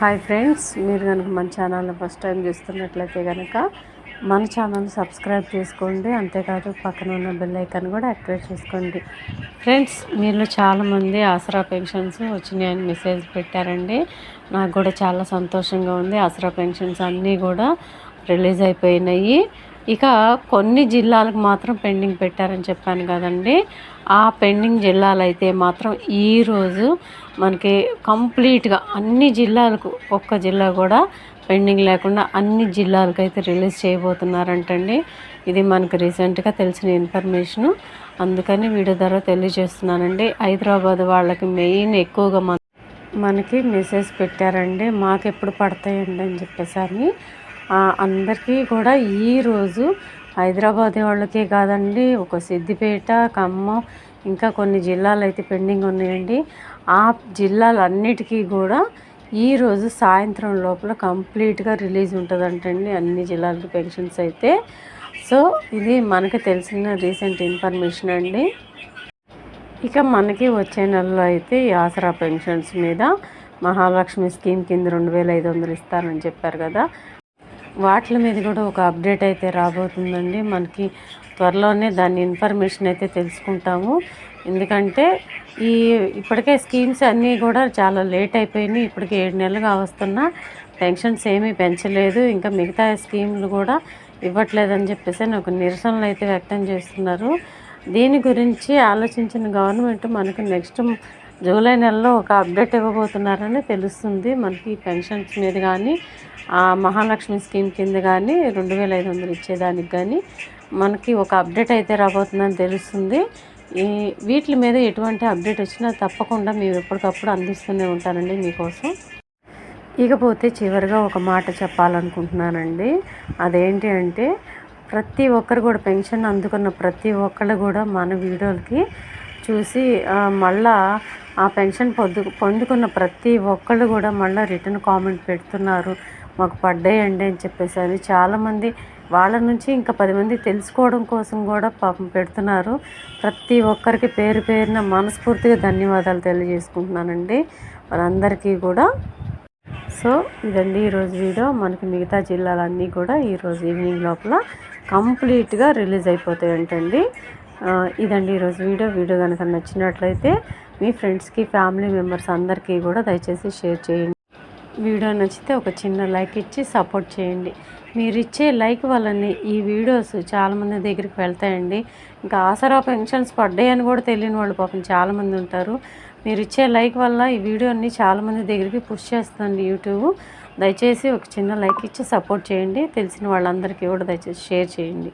Hi friends మీరు కనుక మన ఛానల్ని ఫస్ట్ టైం చూస్తున్నట్లయితే కనుక మన ఛానల్ సబ్స్క్రైబ్ చేసుకోండి. అంతేకాదు పక్కన ఉన్న బెల్ ఐకాన్ కూడా యాక్టివేట్ చేసుకోండి. ఫ్రెండ్స్ మీలో చాలామంది ఆసరా పెన్షన్స్ వచ్చినాయని మెసేజ్ పెట్టారండి. నాకు కూడా చాలా సంతోషంగా ఉంది. ఆసరా పెన్షన్స్ అన్నీ కూడా రిలీజ్ అయిపోయినాయి. ఇక కొన్ని జిల్లాలకు మాత్రం పెండింగ్ పెట్టారని చెప్పాను కదండి. ఆ పెండింగ్ జిల్లాలు అయితే మాత్రం ఈరోజు మనకి కంప్లీట్గా అన్ని జిల్లాలకు ఒక్క జిల్లా కూడా పెండింగ్ లేకుండా అన్ని జిల్లాలకు అయితే రిలీజ్ చేయబోతున్నారంటండి. ఇది మనకు రీసెంట్గా తెలిసిన ఇన్ఫర్మేషను. అందుకని వీడియో ద్వారా తెలియజేస్తున్నానండి. హైదరాబాద్ వాళ్ళకి మెయిన్ ఎక్కువగా మనకి మెసేజ్ పెట్టారండి మాకు ఎప్పుడు పడతాయండి అని చెప్పేసి అందరికీ కూడా ఈరోజు హైదరాబాద్ వాళ్ళకే కాదండి ఒక సిద్దిపేట ఖమ్మం ఇంకా కొన్ని జిల్లాలు అయితే పెండింగ్ ఉన్నాయండి. ఆ జిల్లాలన్నిటికీ కూడా ఈరోజు సాయంత్రం లోపల కంప్లీట్గా రిలీజ్ ఉంటుందంటండి అన్ని జిల్లాలకి పెన్షన్స్ అయితే. సో ఇది మనకి తెలిసిన రీసెంట్ ఇన్ఫర్మేషన్ అండి. ఇక మనకి వచ్చే నెలలో అయితే ఈ ఆసరా పెన్షన్స్ మీద మహాలక్ష్మి స్కీమ్ కింద రెండు వేల ఐదు వందలు ఇస్తారని చెప్పారు కదా. వాటి మీద కూడా ఒక అప్డేట్ అయితే రాబోతుందండి. మనకి త్వరలోనే దాని ఇన్ఫర్మేషన్ అయితే తెలుసుకుంటాము. ఎందుకంటే ఈ ఇప్పటికే స్కీమ్స్ అన్నీ కూడా చాలా లేట్ అయిపోయినాయి. ఇప్పటికే ఏడు నెలలుగా వస్తున్నా పెన్షన్స్ ఏమీ పెంచలేదు. ఇంకా మిగతా స్కీములు కూడా ఇవ్వట్లేదని చెప్పేసి అని ఒక నిరసనలు అయితే వ్యక్తం చేస్తున్నారు. దీని గురించి ఆలోచించిన గవర్నమెంట్ మనకు నెక్స్ట్ జూలై నెలలో ఒక అప్డేట్ ఇవ్వబోతున్నారని తెలుస్తుంది. మనకి పెన్షన్స్ మీద కానీ మహాలక్ష్మి స్కీమ్ కింద కానీ రెండు వేల ఐదు వందలు ఇచ్చేదానికి కానీ మనకి ఒక అప్డేట్ అయితే రాబోతుందని తెలుస్తుంది. ఈ వీటి మీద ఎటువంటి అప్డేట్ వచ్చినా తప్పకుండా మేము ఎప్పటికప్పుడు అందిస్తూనే ఉంటానండి మీకోసం. ఇకపోతే చివరిగా ఒక మాట చెప్పాలనుకుంటున్నానండి. అదేంటి అంటే ప్రతి ఒక్కరు కూడా పెన్షన్ అందుకున్న ప్రతి ఒక్కరు కూడా మన వీడియోలకి చూసి మళ్ళా ఆ పెన్షన్ పొందు పొందుకున్న ప్రతి ఒక్కళ్ళు కూడా మళ్ళీ రిటర్న్ కామెంట్ పెడుతున్నారు. మాకు పడ్డాయండి అని చెప్పేసి అని చాలామంది వాళ్ళ నుంచి ఇంకా పది మంది తెలుసుకోవడం కోసం కూడా పాపం పెడుతున్నారు. ప్రతి ఒక్కరికి పేరు పేరున మనస్ఫూర్తిగా ధన్యవాదాలు తెలియజేసుకుంటున్నానండి. వాళ్ళందరికీ కూడా. సో ఇదండి ఈరోజు వీడియో. మనకి మిగతా జిల్లాలన్నీ కూడా ఈరోజు ఈవినింగ్ లోపల కంప్లీట్గా రిలీజ్ అయిపోతాయంటండి. ఆ, ఇదండి ఈరోజు వీడియో. వీడియో కనుక నచ్చినట్లయితే మీ ఫ్రెండ్స్కి ఫ్యామిలీ మెంబర్స్ అందరికీ కూడా దయచేసి షేర్ చేయండి. వీడియో నచ్చితే ఒక చిన్న లైక్ ఇచ్చి సపోర్ట్ చేయండి. మీరు ఇచ్చే లైక్ వల్లనే ఈ వీడియోస్ చాలామంది దగ్గరికి వెళ్తాయండి. ఇంకా ఆసరా పెన్షన్స్ పడ్డాయని కూడా తెలియని వాళ్ళు పాపం చాలామంది ఉంటారు. మీరు ఇచ్చే లైక్ వల్ల ఈ వీడియోని చాలామంది దగ్గరికి పుష్ చేస్తుంది యూట్యూబ్. దయచేసి ఒక చిన్న లైక్ ఇచ్చి సపోర్ట్ చేయండి. తెలిసిన వాళ్ళందరికీ కూడా దయచేసి షేర్ చేయండి.